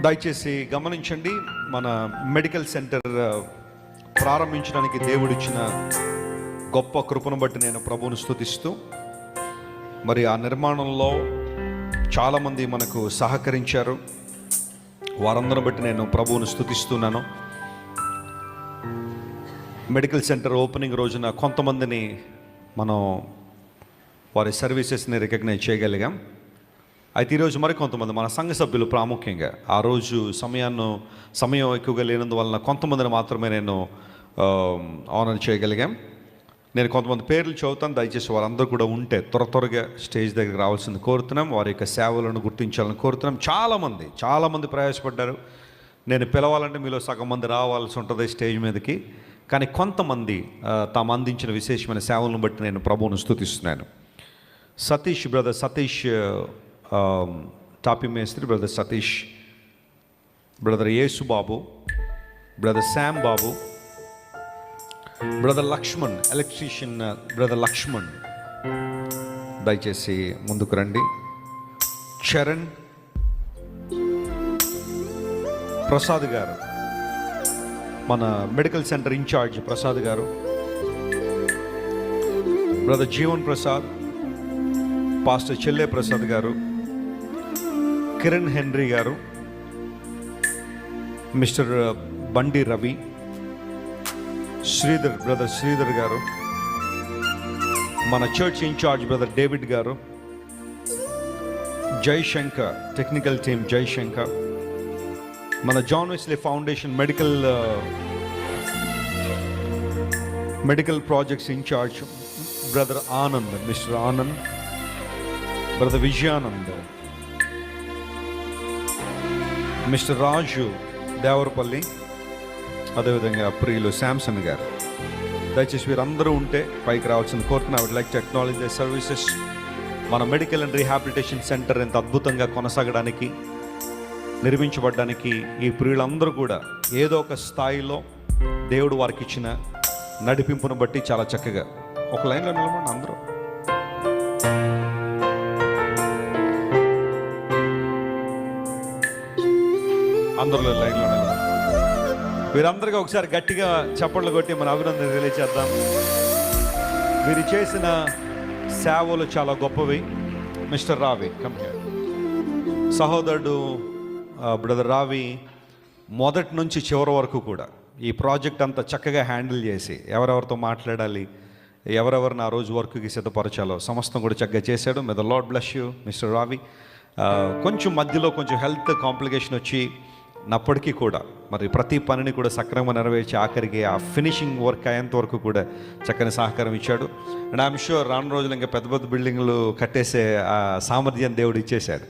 దయచేసి గమనించండి మన మెడికల్ సెంటర్ ప్రారంభించడానికి దేవుడిచ్చిన గొప్ప కృపను బట్టి నేను ప్రభువును స్థుతిస్తూ మరి ఆ నిర్మాణంలో చాలామంది మనకు సహకరించారు. వారందరిని బట్టి నేను ప్రభువును స్తుతిస్తున్నాను. మెడికల్ సెంటర్ ఓపెనింగ్ రోజున కొంతమందిని మనం వారి సర్వీసెస్ని రికగ్నైజ్ చేయగలిగాం. అయితే ఈరోజు మరి కొంతమంది మన సంఘ సభ్యులు ప్రాముఖ్యంగా ఆ రోజు సమయాన్ని సమయం ఎక్కువగా లేనందువలన కొంతమందిని మాత్రమే నేను ఆనర్ చేయగలిగాం. నేను కొంతమంది పేర్లు చదువుతాను దయచేసి వారందరూ కూడా ఉంటే త్వర త్వరగా స్టేజ్ దగ్గరికి రావాల్సింది కోరుతున్నాం. వారి యొక్క సేవలను గుర్తించాలని కోరుతున్నాం. చాలామంది చాలామంది ప్రయాసపడ్డారు. నేను పిలవాలంటే మీలో సగం మంది రావాల్సి ఉంటుంది స్టేజ్ మీదకి. కానీ కొంతమంది తాము అందించిన విశేషమైన సేవలను బట్టి నేను ప్రభువును స్తుతిస్తున్నాను సతీష్ బ్రదర్ సతీష్ టాపి మేస్త్రి brother Satish brother Yesu Babu brother Sam Babu brother Lakshman electrician brother Lakshman దయచేసి ముందుకు రండి. చరణ్ ప్రసాద్ గారు మన మెడికల్ సెంటర్ ఇన్ఛార్జ్ ప్రసాద్ గారు బ్రదర్ జీవన్ ప్రసాద్ పాస్టర్ చెల్లె ప్రసాద్ గారు కిరణ్ హెన్రీ గారు మిస్టర్ బండి రవి శ్రీధర్ బ్రదర్ శ్రీధర్ గారు మన చర్చ్ ఇన్ఛార్జ్ బ్రదర్ డేవిడ్ గారు జైశంకర్ టెక్నికల్ టీమ్ జైశంకర్ మన John Wesley foundation medical medical projects incharge brother Anand mister Anand brother Vijayanand mister Raju Devarapalli అదేవిధంగా ప్రియులు శాంసన్ గారు. దయచేసి వీరందరూ ఉంటే పైకి రావాల్సిన కోరుతున్నా వుడ్ లైక్ టెక్నాలజీ సర్వీసెస్ మన మెడికల్ అండ్ రీహాబిలిటేషన్ సెంటర్ ఎంత అద్భుతంగా కొనసాగడానికి నిర్మించబడడానికి ఈ ప్రియులందరూ కూడా ఏదో ఒక స్థాయిలో దేవుడు వారికి ఇచ్చిన నడిపింపును బట్టి చాలా చక్కగా ఒక లైన్లో నిలబడి అందరూ. అందరిలో లైన్లో మీరందరికీ ఒకసారి గట్టిగా చప్పట్లు కొట్టి మన అభినందన తెలియచేద్దాం. వీరు చేసిన సేవలు చాలా గొప్పవి. మిస్టర్ రావి కంపెనీ సహోదరుడు బ్రదర్ రావి మొదటి నుంచి చివరి వరకు కూడా ఈ ప్రాజెక్ట్ అంతా చక్కగా హ్యాండిల్ చేసి ఎవరెవరితో మాట్లాడాలి ఎవరెవరిని ఆ రోజు వర్క్కి సిద్ధపరచాలో సమస్తం కూడా చక్కగా చేశాడు. మీద లార్డ్ బ్లెస్ యూ మిస్టర్ రావి. కొంచెం మధ్యలో కొంచెం హెల్త్ కాంప్లికేషన్ వచ్చి నప్పటికీ కూడా మరి ప్రతి పనిని కూడా సక్రమంగా నెరవేర్చి ఆఖరికి ఆ ఫినిషింగ్ వర్క్ అయ్యేంత వరకు కూడా చక్కని సహకారం ఇచ్చాడు. అండ్ ఐఎమ్ షూర్ రాను రోజులు ఇంకా పెద్ద పెద్ద బిల్డింగ్లు కట్టేసే ఆ సామర్థ్యం దేవుడు ఇచ్చేశాడు.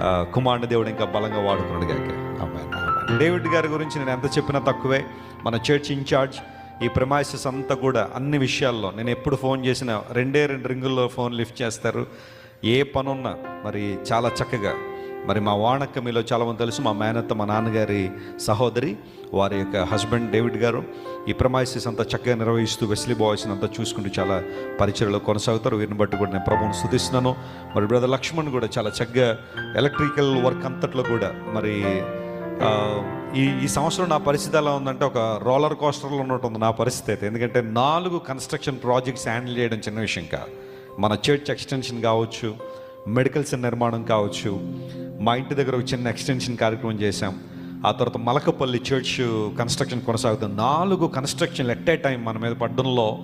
ఆ, కుమారుని దేవుడు ఇంకా బలంగా వాడుకున్నాడు గాక డేవిడ్ గారి గురించి నేను ఎంత చెప్పినా తక్కువే. మన చర్చ్ ఇన్ఛార్జ్ ఈ ప్రమాయిసెస్ అంతా కూడా అన్ని విషయాల్లో నేను ఎప్పుడు ఫోన్ చేసినా రెండే రెండు రింగుల్లో ఫోన్ లిఫ్ట్ చేస్తారు. ఏ పనున్నా మరి చాలా చక్కగా మరి మా వాణక్క మీలో చాలామంది తెలుసు మా మేనత్త మా నాన్నగారి సహోదరి వారి యొక్క హస్బెండ్ డేవిడ్ గారు. ఈ ప్రమాయిసెస్ అంతా చక్కగా నిర్వహిస్తూ వెస్లీ బాయ్స్ అంతా చూసుకుంటూ చాలా పరిచయలో కొనసాగుతారు. వీరిని బట్టి కూడా నేను ప్రభువుని స్థుతిస్తున్నాను. మరి బ్రదర్ లక్ష్మణ్ కూడా చాలా చక్కగా ఎలక్ట్రికల్ వర్క్ అంతట్లో కూడా మరి ఈ ఈ సంవత్సరం నా పరిస్థితి ఎలా ఉందంటే ఒక రోలర్ కోస్టర్లో ఉన్నట్టు ఉంది నా పరిస్థితి అయితే. ఎందుకంటే నాలుగు కన్స్ట్రక్షన్ ప్రాజెక్ట్స్ హ్యాండిల్ చేయడం చిన్న విషయం కాదు. మన చర్చ్ ఎక్స్టెన్షన్ కావచ్చు మెడికల్స్ నిర్మాణం కావచ్చు మా ఇంటి దగ్గర ఒక చిన్న ఎక్స్టెన్షన్ కార్యక్రమం చేశాం. ఆ తర్వాత మలకపల్లి చర్చ్ కన్స్ట్రక్షన్ కొనసాగుతుంది. నాలుగు కన్స్ట్రక్షన్ ఎట్ ఏ టైం మన మీద పడడంలో.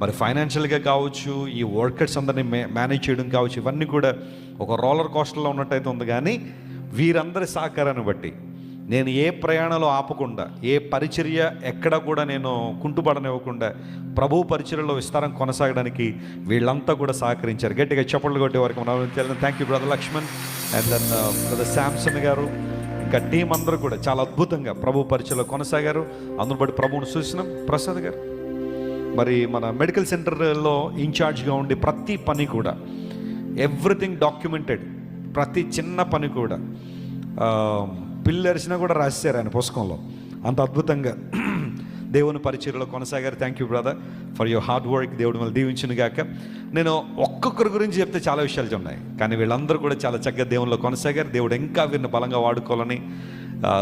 మరి ఫైనాన్షియల్గా కావచ్చు ఈ వర్కర్స్ అందరినీ మే మేనేజ్ చేయడం కావచ్చు ఇవన్నీ కూడా ఒక రోలర్ కోస్టర్లో ఉన్నట్టయితే ఉంది. కానీ వీరందరి సహకారాన్ని బట్టి నేను ఏ ప్రయాణంలో ఆపకుండా ఏ పరిచర్య ఎక్కడ కూడా నేను కుంటుపడనివ్వకుండా ప్రభు పరిచర్యలో విస్తారం కొనసాగడానికి వీళ్ళంతా కూడా సహకరించారు. గట్టిగా చప్పట్లు కొట్టే వరకు మనం thank you brother Lakshman and then brother Samson garu ఇంకా టీం అందరూ కూడా చాలా అద్భుతంగా ప్రభు పరిచయలో కొనసాగారు. అందులో బట్టి ప్రభువును చూసినాం ప్రసాద్ గారు మరి మన మెడికల్ సెంటర్లో ఇన్ఛార్జ్గా ఉండి ప్రతి పని కూడా ఎవ్రీథింగ్ డాక్యుమెంటెడ్ ప్రతి చిన్న పని కూడా um, పిల్లరిసినా కూడా రాశారు ఆయన పుస్తకంలో. అంత అద్భుతంగా. దేవుని పరిచయలో కొనసాగారు. Thank you brother for your hard work దేవుడు మళ్ళీ దీవించిన గాక. నేను ఒక్కొక్కరి గురించి చెప్తే చాలా విషయాలు ఉన్నాయి కానీ వీళ్ళందరూ కూడా చాలా చక్కగా దేవునిలో కొనసాగారు. దేవుడు ఇంకా వీరిని బలంగా వాడుకోవాలని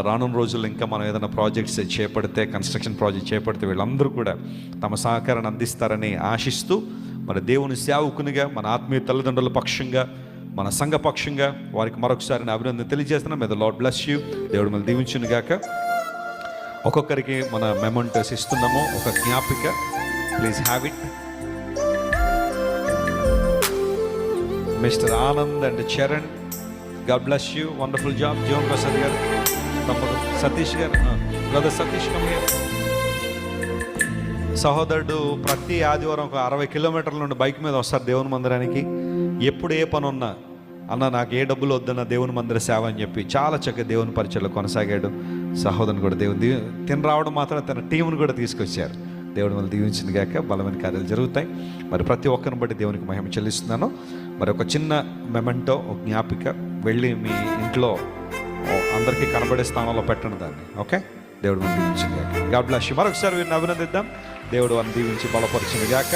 రానున్న రోజుల్లో ఇంకా మనం ఏదైనా ప్రాజెక్ట్స్ చేపడితే కన్స్ట్రక్షన్ ప్రాజెక్ట్ చేపడితే వీళ్ళందరూ కూడా తమ సహకారాన్ని అందిస్తారని ఆశిస్తూ మన దేవుని సేవకునిగా మన ఆత్మీయ తల్లిదండ్రుల పక్షంగా మన సంఘపక్షంగా వారికి మరొకసారి నా అభినందన తెలియజేస్తున్నాం. మీద లాడ్ బ్లెస్ యూ దేవుడు మళ్ళీ దీవించును గాక. ఒక్కొక్కరికి మన మెమంటస్ ఇస్తున్నాము. ఒక జ్ఞాపిక. Please have it mister Anand and Charan God bless you wonderful job Jeevan Prasad garu తమ్ముడు సతీష్ గారు బ్రదర్ సతీష్ గారు సహోదరుడు ప్రతి ఆదివారం ఒక అరవై కిలోమీటర్ల నుండి బైక్ మీద వస్తారు దేవుని మందిరానికి. ఎప్పుడు ఏ పని ఉన్నా అన్న నాకు ఏ డబ్బులు వద్దన్న దేవుని మందిర సేవ అని చెప్పి చాలా చక్కగా దేవుని పరిచయలో కొనసాగాడు. సహోదరుని కూడా దేవుని తిని రావడం మాత్రం తన టీంను కూడా తీసుకొచ్చారు. దేవుడు మళ్ళీ దీవించింది గాక బలమైన కార్యాలు జరుగుతాయి. మరి ప్రతి ఒక్కరిని బట్టి దేవునికి మహిమ చెల్లిస్తున్నాను. మరి ఒక చిన్న మెమెంటో ఒక జ్ఞాపిక వెళ్ళి మీ ఇంట్లో అందరికీ కనబడే స్థానంలో పెట్టండి దాన్ని ఓకే? దేవుడు మనం దీవించింది కాక గాడ్ బ్లాష్ మరొకసారి వీరిని అభినందిద్దాం. దేవుడు అని దీవించి బలపరిచింది గాక.